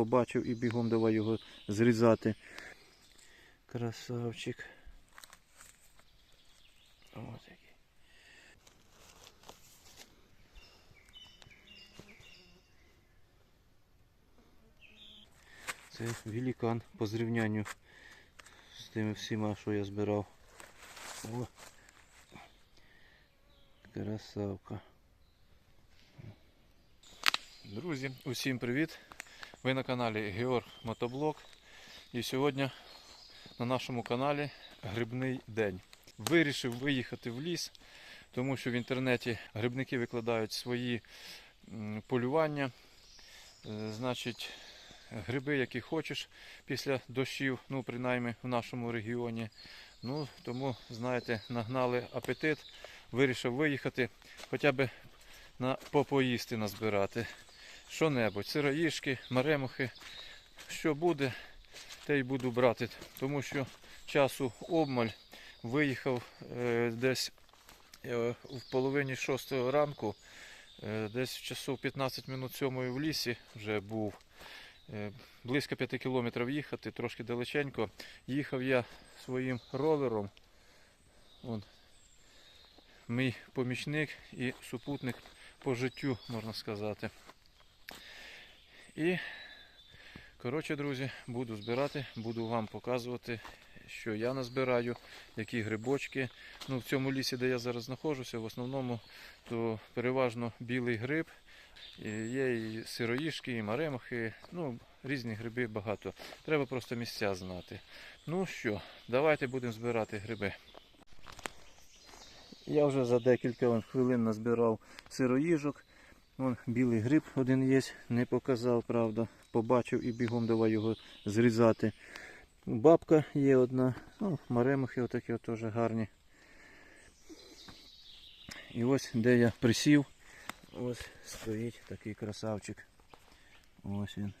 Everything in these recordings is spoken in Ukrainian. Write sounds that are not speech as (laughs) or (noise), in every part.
побачив і бігом давай його зрізати. Красавчик. Ось який. Це великан по зрівнянню з тими всіма, що я збирав. О. Красавка. Друзі, усім привіт! Ви на каналі Георг Мотоблок. І сьогодні на нашому каналі Грибний день. Вирішив виїхати в ліс, тому що в інтернеті грибники викладають свої полювання. Е, Значить, гриби, які хочеш після дощів, ну принаймні в нашому регіоні. Ну, тому, знаєте, нагнали апетит, вирішив виїхати, хоча б на попоїсти назбирати. Що-небудь, сироїшки, маремухи, що буде, те й буду брати. Тому що часу обмаль виїхав е, десь е, в половині шостого ранку, е, десь в часу 15 минут сьомої в лісі вже був. Е, Близько 5 кілометрів їхати, трошки далеченько. Їхав я своїм ровером. Вон, мій помічник і супутник по життю, можна сказати. І, коротше, друзі, буду збирати, буду вам показувати, що я назбираю, які грибочки. Ну, в цьому лісі, де я зараз знаходжуся, в основному то переважно білий гриб. І Є і сироїшки, і маремахи, ну, різні гриби багато. Треба просто місця знати. Ну що, давайте будемо збирати гриби. Я вже за декілька хвилин назбирав сироїжок. Вон білий гриб один є, не показав, правда. Побачив і бігом давай його зрізати. Бабка є одна, ну, маремухи отакі от теж гарні. І ось де я присів, ось стоїть такий красавчик. Ось він.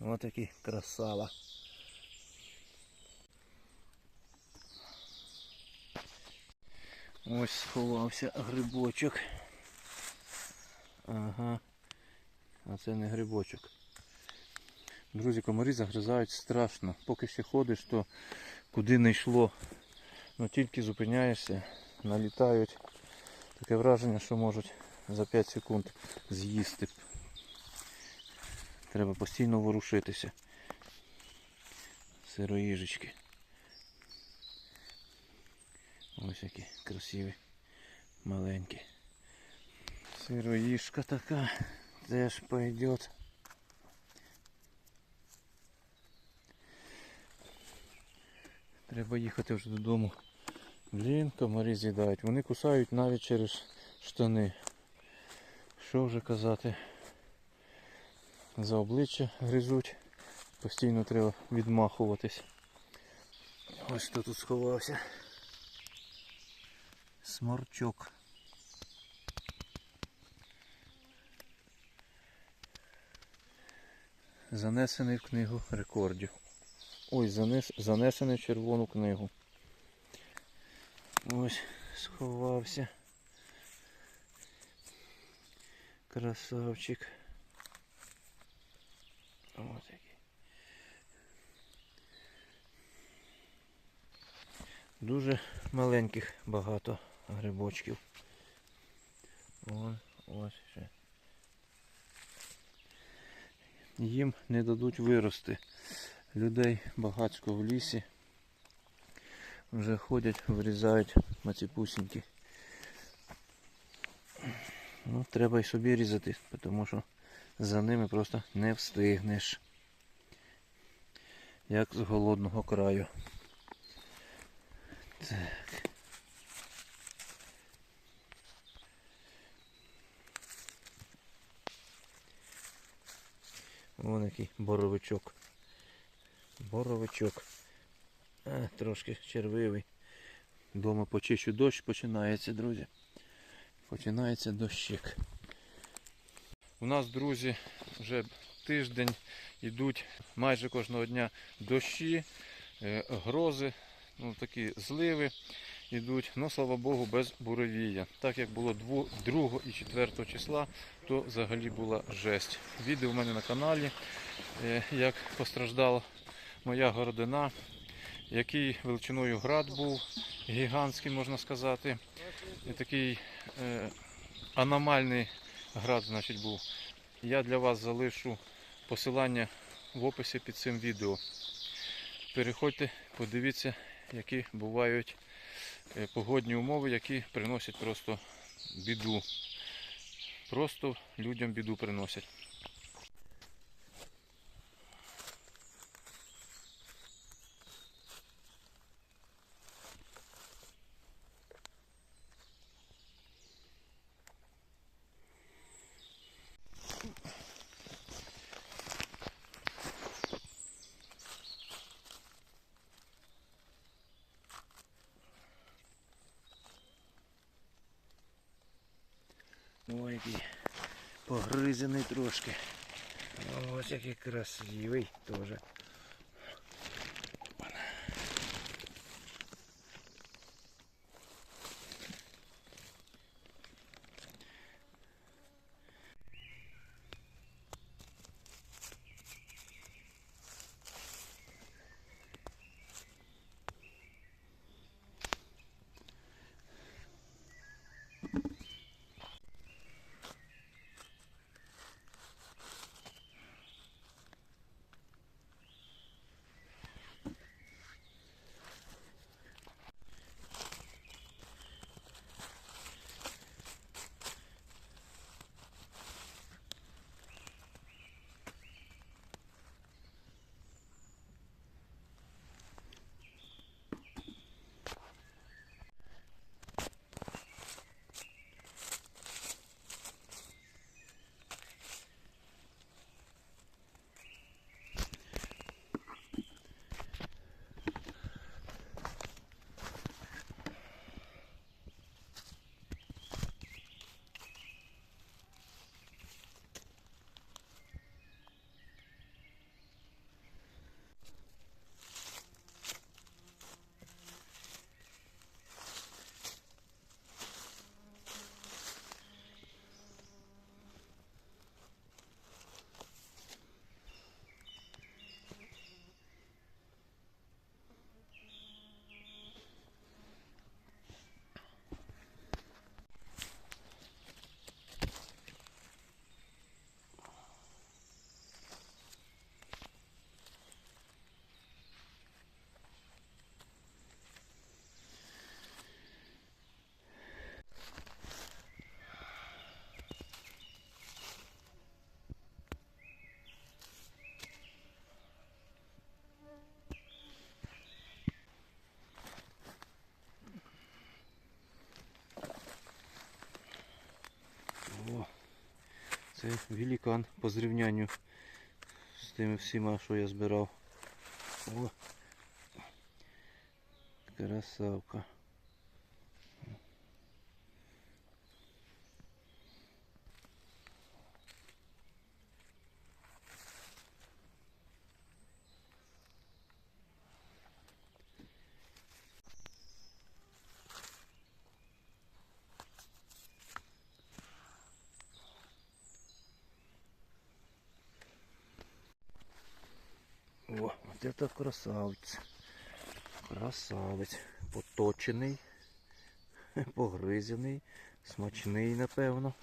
Ось такий красава. Ось сховався грибочок. Ага. А це не грибочок. Друзі, комарі загризають страшно. Поки ще ходиш, то куди не йшло. Ну тільки зупиняєшся, налітають. Таке враження, що можуть за 5 секунд з'їсти. Треба постійно ворушитися. Сироїжечки. Ось які красиві, маленькі. Сироїжка така теж пойдет. Треба їхати вже додому. Блін, комарі з'їдають. Вони кусають навіть через штани. Що вже казати? За обличчя гризуть. Постійно треба відмахуватись. Ось хто тут сховався. Сморчок. Занесений в книгу рекордів. Ой, занес, занесений в червону книгу. Ось сховався. Красавчик. Ось який. Дуже маленьких багато грибочків. Вон, ось ще. Їм не дадуть вирости. Людей багатько в лісі. Вже ходять, вирізають маціпусіньки. Ну, треба й собі різати, тому що за ними просто не встигнеш. Як з голодного краю. Так. Вон який боровичок. Боровичок. А, трошки червивий. Дома почищу дощ починається, друзі. Починається дощик. У нас, друзі, вже тиждень йдуть майже кожного дня дощі. е, грози, ну, такі зливи йдуть, ну слава Богу, без буревія. Так як було 2 і 4 числа, то взагалі була жесть. Відео в мене на каналі, е, як постраждала моя городина, який величиною град був, гігантський, можна сказати. І такий е, аномальний град, значить, був. Я для вас залишу посилання в описі під цим відео. Переходьте, подивіться, які бувають е, погодні умови, які приносять просто біду. Просто людям біду приносять. Ой, який погризений трошки. Ось який красивий теж. О, це великан по зрівнянню з тими всіма, що я збирав. О, красавка. О, от это красавець. Красавець. Поточений, (laughs) погризений, смачний, напевно.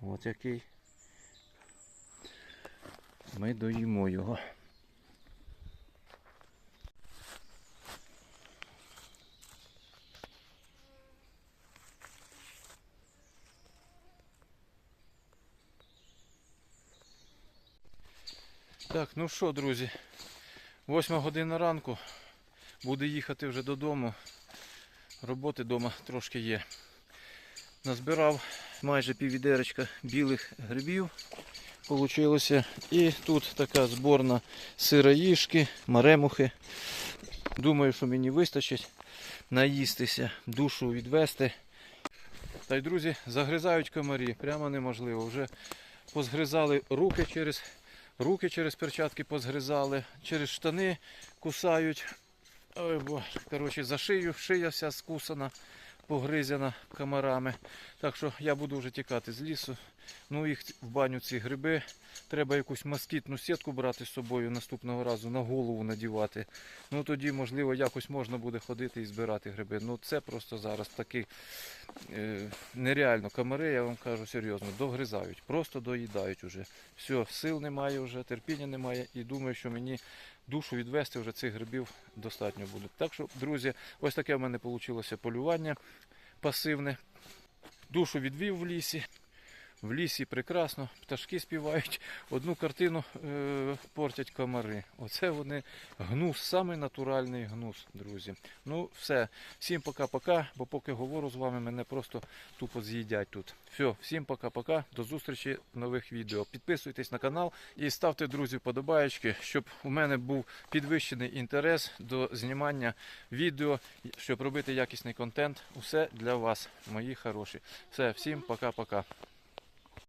От який. Ми доїмо його. Так, ну що, друзі, восьма година ранку. Буду їхати вже додому. Роботи вдома трошки є. Назбирав майже піввідеречка білих грибів. Получилося. І тут така зборна сироїшки, маремухи. Думаю, що мені вистачить наїстися, душу відвести. Та й друзі, загризають комарі, прямо неможливо. Вже позгризали руки через руки через перчатки позгризали, через штани кусають. Ой, бо, коротше, за шию, шия вся скусана, погризена комарами. Так що я буду вже тікати з лісу. Ну, їх в баню ці гриби. Треба якусь москітну сітку брати з собою наступного разу на голову надівати. Ну тоді, можливо, якось можна буде ходити і збирати гриби. Ну це просто зараз такі е, нереально комари, я вам кажу серйозно, догризають, просто доїдають уже. Все, сил немає вже, терпіння немає і думаю, що мені душу відвести вже цих грибів достатньо буде. Так що, друзі, ось таке в мене вийшло полювання пасивне. Душу відвів в лісі. В лісі прекрасно, пташки співають, одну картину е, портять комари. Оце вони гнус, самий натуральний гнус, друзі. Ну, все, всім пока-пока, бо поки говорю з вами, мене просто тупо з'їдять тут. Все, всім пока-пока, до зустрічі в нових відео. Підписуйтесь на канал і ставте, друзі, вподобаєчки, щоб у мене був підвищений інтерес до знімання відео, щоб робити якісний контент. Усе для вас, мої хороші. Все, всім пока-пока.